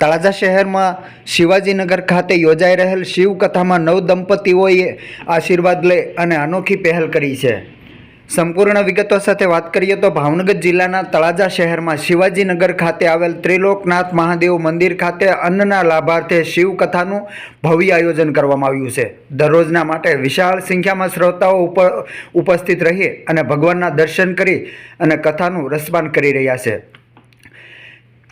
તળાજા શહેરમાં શિવાજીનગર ખાતે યોજાઈ રહેલ શિવકથામાં નવ દંપતીઓએ આશીર્વાદ લઈ અને અનોખી પહેલ કરી છે. સંપૂર્ણ વિગતો સાથે વાત કરીએ તો ભાવનગર જિલ્લાના તળાજા શહેરમાં શિવાજીનગર ખાતે આવેલ ત્રિલોકનાથ મહાદેવ મંદિર ખાતે અન્નના લાભાર્થે શિવકથાનું ભવ્ય આયોજન કરવામાં આવ્યું છે. દરરોજના માટે વિશાળ સંખ્યામાં શ્રોતાઓ ઉપ, ઉપસ્થિત રહી અને ભગવાનના દર્શન કરી અને કથાનું રસપાન કરી રહ્યા છે.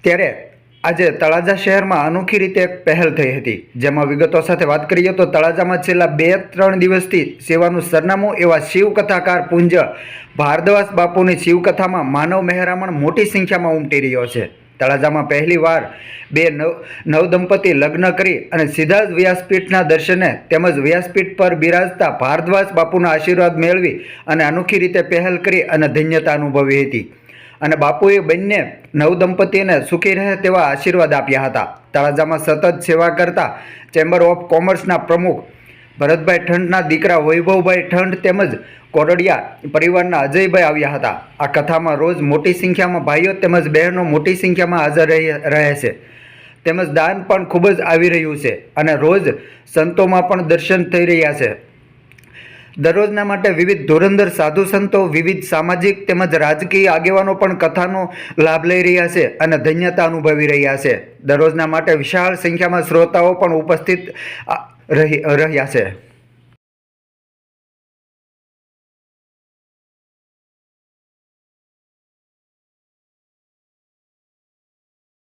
ત્યારે આજે તળાજા શહેરમાં અનોખી રીતે એક પહેલ થઈ હતી. જેમાં વિગતો સાથે વાત કરીએ તો તળાજામાં છેલ્લા બે ત્રણ દિવસથી સેવાનું સરનામું એવા શિવકથાકાર પુંજ ભારદવાસ બાપુની શિવકથામાં માનવ મહેરામણ મોટી સંખ્યામાં ઉમટી રહ્યો છે. તળાજામાં પહેલીવાર બે નવ નવદંપતી લગ્ન કરી અને સીધા જ વ્યાસપીઠના દર્શને તેમજ વ્યાસપીઠ પર બિરાજતા ભારદ્વાજ બાપુના આશીર્વાદ મેળવી અને અનોખી રીતે પહેલ કરી અને ધન્યતા અનુભવી હતી. અને બાપુએ બંને નવ દંપતીને સુખી રહે તેવા આશીર્વાદ આપ્યા હતા. તળાજામાં સતત સેવા કરતા ચેમ્બર ઓફ કોમર્સના પ્રમુખ ભરતભાઈ ઠંડના દીકરા વૈભવભાઈ ઠંડ તેમજ કોરડિયા પરિવારના અજયભાઈ આવ્યા હતા. આ કથામાં રોજ મોટી સંખ્યામાં ભાઈઓ તેમજ બહેનો મોટી સંખ્યામાં હાજર રહે છે. તેમજ દાન પણ ખૂબ જ આવી રહ્યું છે અને રોજ સંતોમાં પણ દર્શન થઈ રહ્યા છે. દરરોજના માટે વિવિધ ધુરંધર સાધુ સંતો, વિવિધ સામાજિક તેમજ રાજકીય આગેવાનો પણ કથાનો લાભ લઈ રહ્યા છે અને ધન્યતા અનુભવી રહ્યા છે. દરરોજના માટે વિશાળ સંખ્યામાં શ્રોતાઓ પણ ઉપસ્થિત રહી, રહ્યા છે.